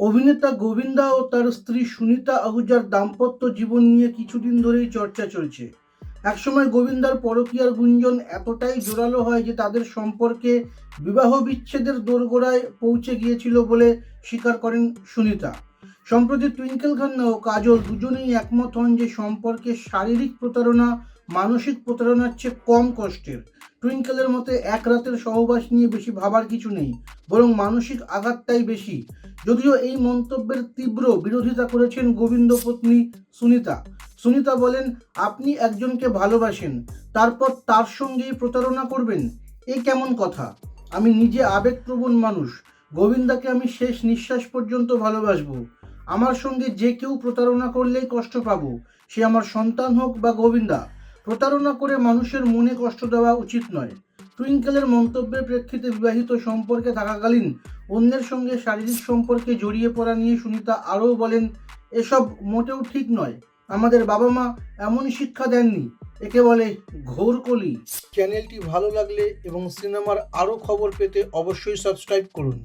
অভিনেতা গোবিন্দা ও তার স্ত্রী সুনিতা আহুজার দাম্পত্য জীবন নিয়ে কিছুদিন ধরেই চর্চা চলছে। একসময় গোবিন্দার পরকীয়ার গুঞ্জন এতটাই জোরালো হয় যে তাদের সম্পর্কে বিবাহ বিচ্ছেদের দোরগোড়ায় পৌঁছে গিয়েছিল বলে স্বীকার করেন সুনিতা। সম্প্রতি টুইঙ্কেল খান্না ও কাজল দুজনেই একমত হন যে সম্পর্কে শারীরিক প্রতারণা, মানসিক প্রতারণার চেয়ে কম কষ্টের। টুইঙ্কেলের মতে, এক রাতের সহবাস নিয়ে বেশি ভাবার কিছু নেই, বরং মানসিক আঘাতটাই বেশি। যদিও এই মন্তব্যের তীব্র বিরোধিতা করেছেন গোবিন্দ পত্নী সুনিতা। সুনিতা বলেন, আপনি একজনকে ভালোবাসেন, তারপর তার সঙ্গেই প্রতারণা করবেন, এ কেমন কথা? আমি নিজে আবেগপ্রবণ মানুষ, গোবিন্দাকে আমি শেষ নিঃশ্বাস পর্যন্ত ভালোবাসবো। আমার সঙ্গে যে কেউ প্রতারণা করলেই কষ্ট পাবো, সে আমার সন্তান হোক বা গোবিন্দা। প্রতারণা করে মানুষের মনে কষ্ট দেওয়া উচিত নয়। টুইঙ্কেলের মন্তব্যের প্রেক্ষিতে বিবাহিত সম্পর্কে থাকাকালীন অন্যের সঙ্গে শারীরিক সম্পর্কে জড়িয়ে পড়া নিয়ে সুনিতা আরও বলেন, এসব মোটেও ঠিক নয়। আমাদের বাবা মা এমন শিক্ষা দেননি। একে বলে ঘোর কলি চ্যানেলটি ভালো লাগলে এবং সিনেমার আরও খবর পেতে অবশ্যই সাবস্ক্রাইব করুন।